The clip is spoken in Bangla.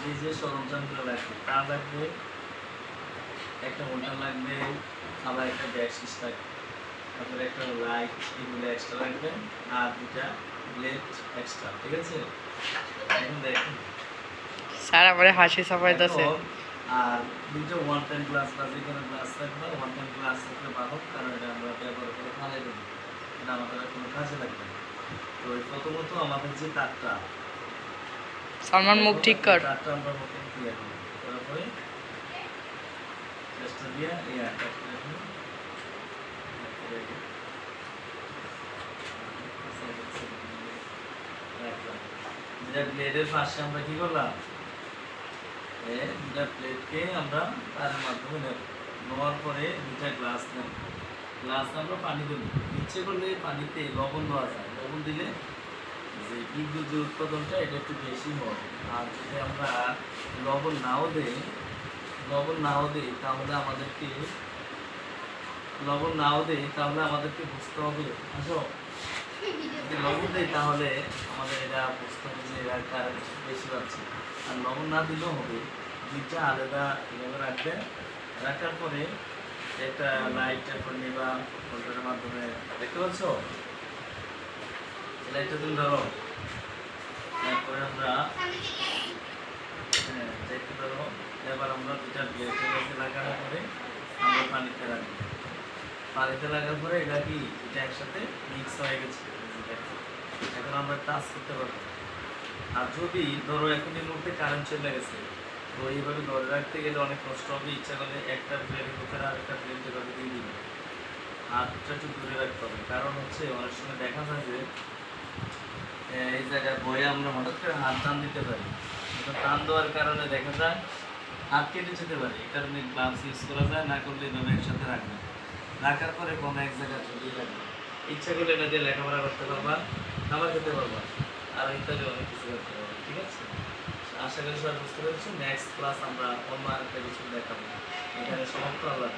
যে যে সরঞ্জামগুলো লাগবে। তা লাগবে একটা লাগবে আবার একটা ব্যাকশিস লাগবে তারপরে একটা লাইট এগুলো এক্সট্রা লাগবে আর দুটা ব্লেড এক্সট্রা ঠিক আছে? এখন দেখুন। স্যার আমারে হাসি এখন আর দুটো ওয়ান টাইম গ্লাস বা যে কোনো গ্লাস থাকবে ওয়ান টাইম গ্লাস থাকলে ভালো কারণ এটা আমরা ব্যবহার করে দেবো। এটা আমাদের কোনো কাজে লাগবে না। তো প্রথমত আমাদের যে তারটা সালমান মুখ ঠিক কর। ব্লেডের পাশে আমরা কি প্লেটকে আমরা মাধ্যমে পরে গ্লাস গ্লাস আমরা পানি দেবো। করলে পানিতে লবণ দেওয়া যায়। লবণ দিলে যে বিদ্যুৎ যে উৎপাদনটা, এটা একটু বেশি হয় আর যদি আমরা লবণ নাও দেই, লবণ নাও দেই, তাহলে আমাদেরকে, লবণ নাও দেই, তাহলে আমাদেরকে বুঝতে হবে। আসো? যদি লবণ দেই, তাহলে আমাদের এটা বুঝতে হবে যে এরা বেশি পাচ্ছে। আর লবণ না দিলেও হবে। দুইটা আলাদা এভাবে রাখবে রাখার পরে একটা লাইট তারপর নেবা মাধ্যমে। দেখতে পাচ্ছ? লাইটটা তুমি ধরো। তারপরে আমরা হ্যাঁ দেখতে পারো এবার আমরা দুটা মধ্যে লাগানোর পরে আমরা পানিতে রাখব পানিতে লাগার পরে এটা কি? এটা একসাথে মিক্স হয়ে গেছে। এখন আমরা টাচ করতে পারব। আর যদি ধরো এখন এই মুহূর্তে কারেন্ট চলে গেছে, তো এইভাবে ধরে রাখতে গেলে অনেক কষ্ট হবে। ইচ্ছা করলে একটা প্লেটের ভিতরে আর একটা প্লেট যেভাবে দিয়ে দিবে। হাতটা একটু দূরে রাখতে হবে। কারণ হচ্ছে অনেক সময় দেখা যায় যে জায়গায় বয়ে আমরা হঠাৎ করে হাত টান দিতে পারি। টান দেওয়ার কারণে দেখা যায় হাত কেটে যেতে পারে। এই কারণে গ্লাভস ইউজ করা যায়, না করলে এভাবে একসাথে রাখবে রাখার পরে কোনো এক জায়গায় ঝুলিয়ে রাখবে ইচ্ছা করলে এটা দিয়ে লেখাপড়া করতে পারবা, খাবার খেতে পারবা, আর ইত্যাদি অনেক কিছু করতে পারবা, ঠিক আছে? আশা করি সবাই বুঝতে পেরেছি নেক্সট ক্লাস আমরা অন্য আরেকটা কিছু দেখাবো। এখানে সমাপ্ত, আল্লাহ।